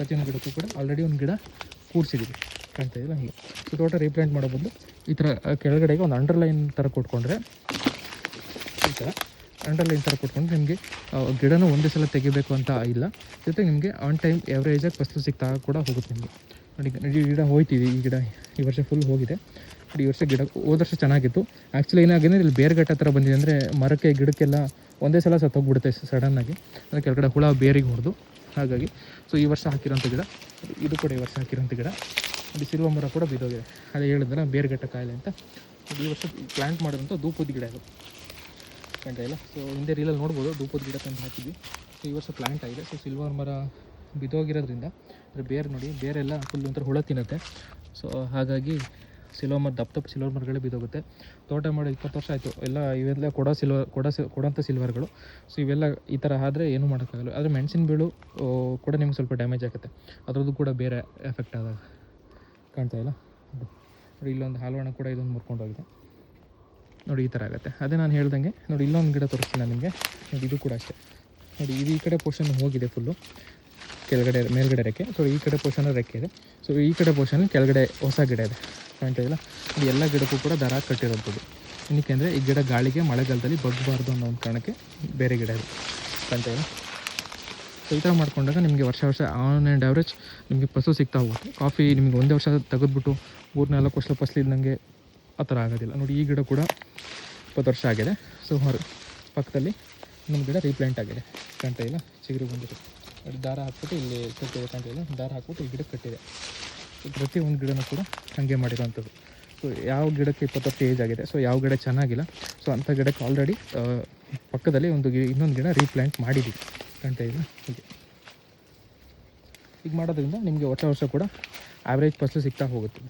ಪ್ರತಿಯೊಂದು ಗಿಡಕ್ಕೂ ಕೂಡ ಆಲ್ರೆಡಿ ಒಂದು ಗಿಡ ಕೂರಿಸಿದ್ದೀವಿ ಕಾಣ್ತಾ ಇದೆಯಲ್ಲ ಹೀಗೆ. ಸೊ ತೋಟ ರೀಪ್ಲಾಂಟ್ ಮಾಡೋ ಬದಲು ಈ ಥರ ಕೆಳಗಡೆಗೆ ಒಂದು ಅಂಡರ್ಲೈನ್ ಥರ ಕೊಟ್ಕೊಂಡ್ರೆ ಈ ಥರ ಅಂಡರ್ಲೈನ್ ಥರ ಕೊಟ್ಕೊಂಡ್ರೆ ನಿಮಗೆ ಗಿಡನೂ ಒಂದೇ ಸಲ ತೆಗಿಬೇಕು ಅಂತ ಇಲ್ಲ. ಜೊತೆಗೆ ನಿಮಗೆ ಆನ್ ಟೈಮ್ ಎವರೇಜಾಗಿ ಫಸಲು ಸಿಗ್ತಾ ಕೂಡ ಹೋಗುತ್ತೆ ನಿಮಗೆ. ನೋಡಿ ಈ ಗಿಡ ಹೋಯ್ತಿದೆ, ಈ ಗಿಡ ಈ ವರ್ಷ ಫುಲ್ ಹೋಗಿದೆ. ಈ ವರ್ಷ ಗಿಡ, ಹೋದ ವರ್ಷ ಚೆನ್ನಾಗಿತ್ತು. ಆ್ಯಕ್ಚುಲಿ ಏನಾಗಿದೆ ಇಲ್ಲಿ ಬೇರ್ಗಟ್ಟ ಥರ ಬಂದಿದೆ ಅಂದರೆ ಮರಕ್ಕೆ ಗಿಡಕ್ಕೆಲ್ಲ ಒಂದೇ ಸಲ ಸತ್ತೋಗ್ಬಿಡುತ್ತೆ ಸಡನ್ನಾಗಿ ಅಂದರೆ ಕೆಳಗಡೆ ಹುಳ, ಬೇರಿಗೆ ಹೊಡೆದು. ಹಾಗಾಗಿ ಸೊ ಈ ವರ್ಷ ಹಾಕಿರೋಂಥ ಗಿಡ, ಇದು ಕೂಡ ಈ ವರ್ಷ ಹಾಕಿರೋಂಥ ಗಿಡ ನೋಡಿ ಸಿಲ್ವ ಮರ ಕೂಡ ಬಿದ್ದೋಗಿದೆ. ಅದೇ ಹೇಳಿದ್ರೆ ಬೇರ್ಗಟ್ಟ ಕಾಯಿಲೆ ಅಂತ. ಈ ವರ್ಷ ಪ್ಲ್ಯಾಂಟ್ ಮಾಡಿದಂಥ ಧೂಪದ ಗಿಡ ಇದು. ಕಂಡ ಇಲ್ಲ. ಸೊ ಹಿಂದೆ ರೀಲಲ್ಲಿ ನೋಡ್ಬೋದು ಧೂಪದ ಗಿಡ ತಂದು ಹಾಕಿದ್ವಿ. ಸೊ ಈ ವರ್ಷ ಪ್ಲ್ಯಾಂಟ್ ಆಗಿದೆ. ಸೊ ಸಿಲ್ವರ್ ಮರ ಬಿದ್ದೋಗಿರೋದ್ರಿಂದ ಬೇರೆ ನೋಡಿ, ಬೇರೆಲ್ಲ ಫುಲ್ ಒಂಥರ ಹುಳ ತಿನ್ನುತ್ತೆ. ಸೊ ಹಾಗಾಗಿ ಸಿಲ್ವರ್ ದಪ್ಪ ದಪ್ಪ ಸಿಲ್ವರ್ ಮರಗಳೇ ಬಿದ್ದೋಗುತ್ತೆ. ತೋಟ ಮಾಡಿ ಇಪ್ಪತ್ತು ವರ್ಷ ಆಯಿತು. ಎಲ್ಲ ಇವೆಲ್ಲ ಕೊಡೋ ಸಿಲ್ವರ್ ಕೊಡ ಸಿ ಕೊಡೋಂಥ ಸಿಲ್ವರ್ಗಳು. ಸೊ ಇವೆಲ್ಲ ಈ ಥರ ಆದರೆ ಏನೂ ಮಾಡೋಕ್ಕಾಗಲ್ಲ. ಆದರೆ ಮೆಣಸಿನ ಬೀಳು ಕೂಡ ನಿಮ್ಗೆ ಸ್ವಲ್ಪ ಡ್ಯಾಮೇಜ್ ಆಗುತ್ತೆ. ಅದರದ್ದು ಕೂಡ ಬೇರೆ ಎಫೆಕ್ಟ್ ಆದಾಗ ಕಾಣ್ತಾ ಇಲ್ಲ. ನೋಡಿ, ಇಲ್ಲೊಂದು ಹಾಲುವಣ ಕೂಡ ಇದೊಂದು ಮುರ್ಕೊಂಡೋಗಿದೆ ನೋಡಿ, ಈ ಥರ ಆಗುತ್ತೆ. ಅದೇ ನಾನು ಹೇಳ್ದಂಗೆ, ನೋಡಿ, ಇಲ್ಲೊಂದು ಗಿಡ ತೋರಿಸ್ತೀನಿ ನಾನು ನಿಮಗೆ. ನೋಡಿ, ಇದು ಕೂಡ ಅಷ್ಟೇ. ನೋಡಿ, ಇದು ಈ ಕಡೆ ಪೋರ್ಷನ್ ಹೋಗಿದೆ ಫುಲ್ಲು ಕೆಳಗಡೆ, ಮೇಲ್ಗಡೆ ರೆಕ್ಕೆ. ಸೊ ಈ ಕಡೆ ಪೋರ್ಷನ್ ರೆಕ್ಕೆ ಇದೆ. ಸೊ ಈ ಕಡೆ ಪೋರ್ಷನ್ ಕೆಳಗಡೆ ಹೊಸ ಗಿಡ ಇದೆ. ಕಾಣ್ತಾ ಇಲ್ಲ ಅದು ಎಲ್ಲ ಗಿಡಕ್ಕೂ ಕೂಡ ದರ ಕಟ್ಟಿರೋಂಥದ್ದು ಏನಕ್ಕೆ ಅಂದರೆ, ಈ ಗಿಡ ಗಾಳಿಗೆ, ಮಳೆಗಾಲದಲ್ಲಿ ಬಗ್ಗಬಾರ್ದು ಅನ್ನೋ ಒಂದು ಕಾರಣಕ್ಕೆ ಬೇರೆ ಗಿಡ ಇದೆ ಕಾಣ್ತಾ ಇಲ್ಲ ಈ ಥರ ಮಾಡ್ಕೊಂಡಾಗ ನಿಮಗೆ ವರ್ಷ ವರ್ಷ ಆನ್ ಆ್ಯಂಡ್ ಆವ್ರೇಜ್ ನಿಮಗೆ ಫಸಲು ಸಿಗ್ತಾ ಹೋಗುತ್ತೆ. ಕಾಫಿ ನಿಮಗೆ ಒಂದೇ ವರ್ಷ ತೆಗೆದ್ಬಿಟ್ಟು ಮೂರು ನಾಲ್ಕು ವರ್ಷ ಫಸಲು ಇದ್ದಂಗೆ ಆ ಥರ ಆಗೋದಿಲ್ಲ. ನೋಡಿ, ಈ ಗಿಡ ಕೂಡ ಇಪ್ಪತ್ತು ವರ್ಷ ಆಗಿದೆ. ಸೊ ಹೊರ ಪಕ್ಕದಲ್ಲಿ ಇನ್ನೊಂದು ಗಿಡ ರೀಪ್ಲಾಂಟ್ ಆಗಿದೆ ಕಾಣ್ತಾ ಇಲ್ಲ ಚಿಗುರು ಬಂದಿದೆ. ದಾರ ಹಾಕ್ಬಿಟ್ಟು ಇಲ್ಲಿ ಕಟ್ಟಿದೆ ಕಾಣ್ತಾ ಇಲ್ಲ ದಾರ ಹಾಕ್ಬಿಟ್ಟು ಈ ಗಿಡ ಕಟ್ಟಿದೆ. ಪ್ರತಿಯೊಂದು ಗಿಡನೂ ಕೂಡ ಹಾಗೆ ಮಾಡಿರೋವಂಥದ್ದು ಸೊ ಯಾವ ಗಿಡಕ್ಕೆ ಇಪ್ಪತ್ತು ಏಜ್ ಆಗಿದೆ? ಸೊ ಯಾವ ಗಿಡ ಚೆನ್ನಾಗಿಲ್ಲ? ಸೊ ಅಂಥ ಗಿಡಕ್ಕೆ ಆಲ್ರೆಡಿ ಪಕ್ಕದಲ್ಲಿ ಒಂದು ಇನ್ನೊಂದು ಗಿಡ ರೀಪ್ಲ್ಯಾಂಟ್ ಮಾಡಿದ್ದೀವಿ ಕಾಣ್ತಾ ಇಲ್ಲ ಹೀಗೆ. ಈಗ ಮಾಡೋದ್ರಿಂದ ನಿಮಗೆ ವರ್ಷ ವರ್ಷ ಕೂಡ ಆ್ಯಾವ್ರೇಜ್ ಫಸ್ಟು ಸಿಗ್ತಾ ಹೋಗುತ್ತೆ.